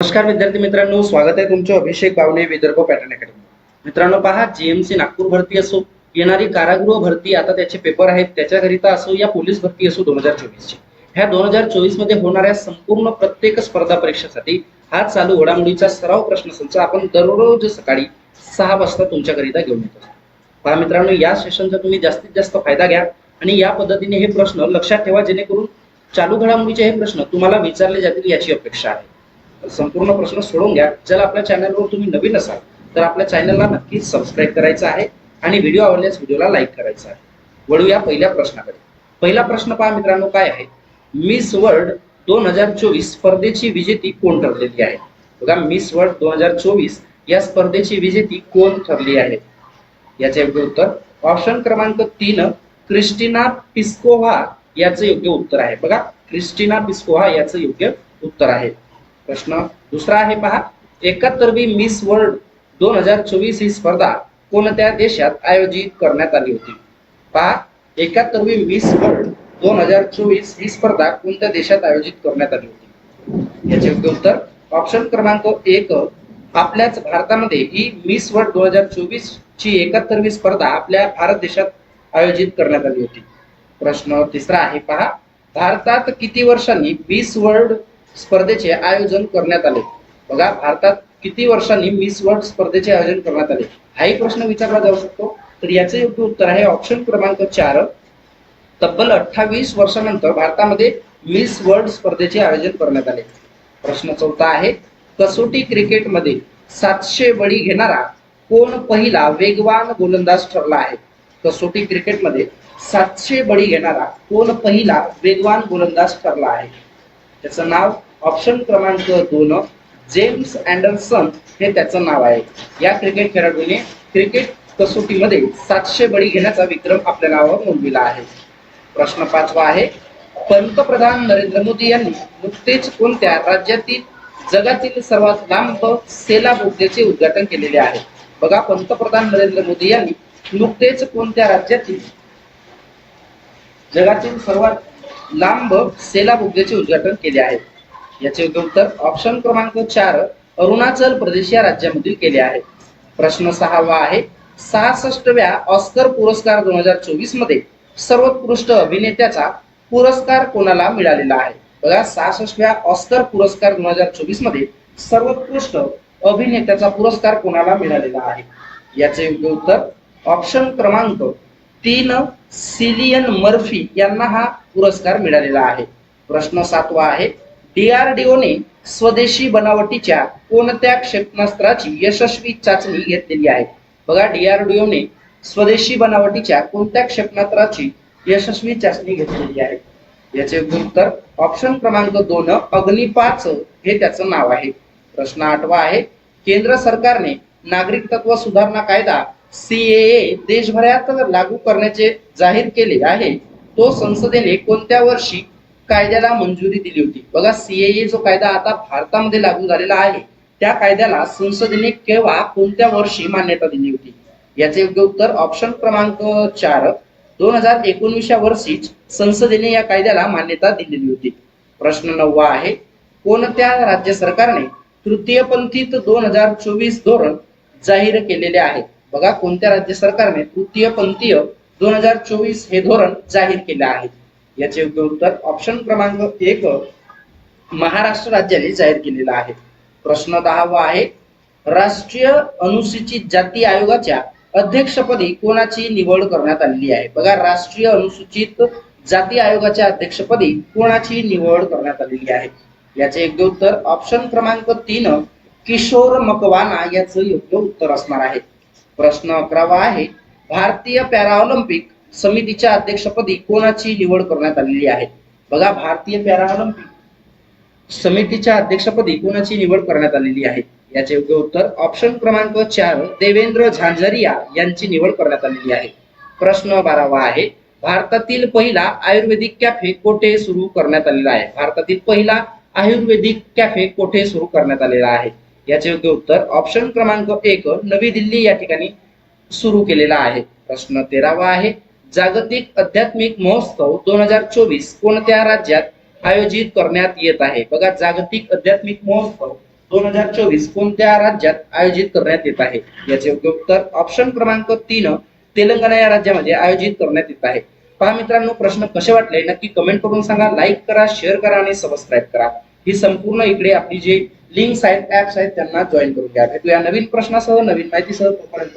नमस्कार विद्यार्थी मित्रांनो स्वागत आहे तुमचं अभिषेक बावणे विदर्भ पॅटर्न अकॅडमी. मित्रांनो पहा जीएमसी नागपूर भरती असो येणारी कारागृह भरती आता त्याचे पेपर आहेत त्याच्याकरिता असो या पोलीस भरती असो दोन हजार चोवीसची. ह्या दोन हजार चोवीसमध्ये होणाऱ्या संपूर्ण प्रत्येक स्पर्धा परीक्षेसाठी हा चालू घडामोडीचा सराव प्रश्नसंच आपण दररोज सकाळी सहा वाजता तुमच्याकरिता घेऊन येतो. पहा मित्रांनो या सेशनचा तुम्ही जास्तीत जास्त फायदा घ्या आणि या पद्धतीने हे प्रश्न लक्षात ठेवा जेणेकरून चालू घडामोडीचे हे प्रश्न तुम्हाला विचारले जातील याची अपेक्षा आहे. संपूर्ण प्रश्न सोडून घ्या. जर आपल्या चॅनलवर तुम्ही नवीन असाल तर आपल्या चॅनलला नक्कीच सबस्क्राईब करायचं आहे आणि व्हिडिओ आवडल्यास व्हिडिओला लाईक करायचा आहे. वळूया पहिल्या प्रश्नाकडे. पहिला प्रश्न पहा मित्रांनो काय आहे? मिस वर्ल्ड दोन हजार चोवीस स्पर्धेची विजेती कोण ठरलेली आहे? बघा मिस वर्ल्ड दोन हजार चोवीस या स्पर्धेची विजेती कोण ठरली आहे? याचे योग्य उत्तर ऑप्शन क्रमांक तीन क्रिस्टिना पिस्कोव्हा याचं योग्य उत्तर आहे. बघा क्रिस्टिना पिस्कोव्हा याचं योग्य उत्तर आहे. प्रश्न. दुसरा आहे पहा एकाहत्तरवी मिस वर्ल्ड दोन हजार चोवीस ही स्पर्धा कोणत्या देशात आयोजित करण्यात आली होती? पहा एकाहत्तरवी मिस वर्ल्ड दोन हजार चोवीस ही स्पर्धा कोणत्या देशात आयोजित करण्यात आली होती? याचे योग्य उत्तर ऑप्शन क्रमांक एक आपल्याच भारतामध्ये ही मिस वर्ल्ड दोन हजार चोवीस ची एकाहत्तरवी स्पर्धा आपल्या भारत देशात आयोजित करण्यात आली होती. प्रश्न तिसरा आहे पहा भारतात किती वर्षांनी मिस वर्ल्ड स्पर्धेचे आयोजन करण्यात आले. बघा भारतात किती वर्षांनी मिस वर्ल्ड स्पर्धेचे आयोजन करण्यात आले? हाही प्रश्न विचारला जाऊ शकतो. तर याचे योग्य उत्तर आहे ऑप्शन क्रमांक चार. तब्बल अठ्ठावीस वर्षानंतर भारतामध्ये मिस वर्ल्ड स्पर्धेचे आयोजन करण्यात आले. प्रश्न चौथा आहे कसोटी क्रिकेटमध्ये सातशे बळी घेणारा कोण पहिला वेगवान गोलंदाज ठरला आहे? कसोटी क्रिकेटमध्ये सातशे बळी घेणारा कोण पहिला वेगवान गोलंदाज ठरला आहे? त्याचं नाव ऑप्शन क्रमांक दोन जेम्स अँडरसन हे त्याचं नाव आहे. या क्रिकेट खेळाडूने क्रिकेट कसोटीमध्ये सातशे बळी घेण्याचा विक्रम आपल्या नावावर नोंदविला आहे. प्रश्न पाचवा आहे पंतप्रधान नरेंद्र मोदी यांनी नुकतेच कोणत्या राज्यातील जगातील सर्वात लांब सेला बोगद्याचे उद्घाटन केलेले आहे? बघा पंतप्रधान नरेंद्र मोदी यांनी नुकतेच कोणत्या राज्यातील जगातील सर्वात लांब सेला बोगद्याचे उद्घाटन केले आहे? याचे योग्य उत्तर. ऑप्शन क्रमांक चार अरुणाचल प्रदेश या राज्यामधील केले आहे. प्रश्न सहावा आहे सहासष्टव्या ऑस्कर पुरस्कार दोन हजार चोवीसमध्ये सर्वोत्कृष्ट अभिनेत्याचा पुरस्कार कोणाला मिळालेला आहे? बघा सहासष्टव्या ऑस्कर पुरस्कार दोन हजार चोवीसमध्ये सर्वोत्कृष्ट अभिनेत्याचा पुरस्कार कोणाला मिळालेला आहे? याचे योग्य उत्तर. ऑप्शन क्रमांक तीन सिलियन मर्फी यांना हा पुरस्कार मिळालेला आहे. प्रश्न सातवा आहे डीआरडीओने स्वदेशी बनावटीच्या कोणत्या क्षेपणास्त्राची यशस्वी चाचणी घेतलेली आहे? बघा डीआरडीओने स्वदेशी बनावटीच्या कोणत्या क्षेपणास्त्राची यशस्वी चाचणी घेतलेली आहे? याचे उत्तर ऑप्शन क्रमांक दोन अग्नि पाच हे त्याचं नाव आहे. प्रश्न आठवा आहे केंद्र सरकारने नागरिकत्व सुधारणा कायदा सीएए देशभरात लागू करण्याचे जाहीर केले आहे. तो संसदेने कोणत्या वर्षी कायद्याला मंजुरी दिली होती. बघा सीएए जो कायदा आता भारतामध्ये लागू झालेला आहे त्या कायद्याला संसदेने केव्हा कोणत्या वर्षी मान्यता दिली होती? याचे योग्य उत्तर ऑप्शन क्रमांक चार दोन हजार एकोणवीसच्या वर्षीच संसदेने या कायद्याला मान्यता दिलेली होती. प्रश्न नववा आहे कोणत्या राज्य सरकारने तृतीयपंथीत दोन हजार चोवीस धोरण जाहीर केलेले आहे? बघा कोणत्या राज्य सरकारने तृतीयपंथीय दोन हजार चोवीस हे धोरण जाहीर केले आहे? याचे योग्य उत्तर ऑप्शन क्रमांक एक महाराष्ट्र राज्याने जाहीर केलेला आहे. प्रश्न दहावा आहे राष्ट्रीय अनुसूचित जाती आयोगाच्या अध्यक्षपदी कोणाची निवड करण्यात आलेली आहे? बघा राष्ट्रीय अनुसूचित जाती आयोगाच्या अध्यक्षपदी कोणाची निवड करण्यात आलेली आहे? याचे योग्य उत्तर ऑप्शन क्रमांक तीन किशोर मकवाना याचं योग्य उत्तर असणार आहे. प्रश्न अकरावा आहे भारतीय पॅराऑलिम्पिक समितीच्या अध्यक्षपदी कोणाची निवड करण्यात आलेली आहे? बघा भारतीय पॅराऑलिम्पिक समितीच्या अध्यक्षपदी कोणाची निवड करण्यात आलेली आहे? याचे योग्य उत्तर ऑप्शन क्रमांक चार देवेंद्र झांझरिया यांची निवड करण्यात आलेली आहे. प्रश्न बारावा आहे भारतातील पहिला आयुर्वेदिक कॅफे कोठे सुरू करण्यात आलेला आहे? भारतातील पहिला आयुर्वेदिक कॅफे कोठे सुरू करण्यात आलेला आहे? याचे योग्य उत्तर ऑप्शन क्रमांक एक नवी दिल्ली या ठिकाणी सुरू केलेला आहे. प्रश्न तेरावा आहे जागतिक आध्यात्मिक महोत्सव दोन हजार चोवीस कोणत्या राज्यात आयोजित करण्यात येत आहे? बघा जागतिक आध्यात्मिक महोत्सव दोन हजार चोवीस कोणत्या राज्यात आयोजित करण्यात येत आहे? याचे योग्य उत्तर ऑप्शन क्रमांक तीन तेलंगणा या राज्यामध्ये आयोजित करण्यात येत आहे. पहा मित्रांनो प्रश्न कसे वाटले? नक्की कमेंट करून सांगा लाईक करा शेअर करा आणि सबस्क्राईब करा. ही संपूर्ण इकडे आपली जे लिंक्स आहेत ऍप्स आहेत त्यांना जॉईन करून घ्या. भेटूया नवीन प्रश्नासह नवीन माहितीसह तोपर्यंत.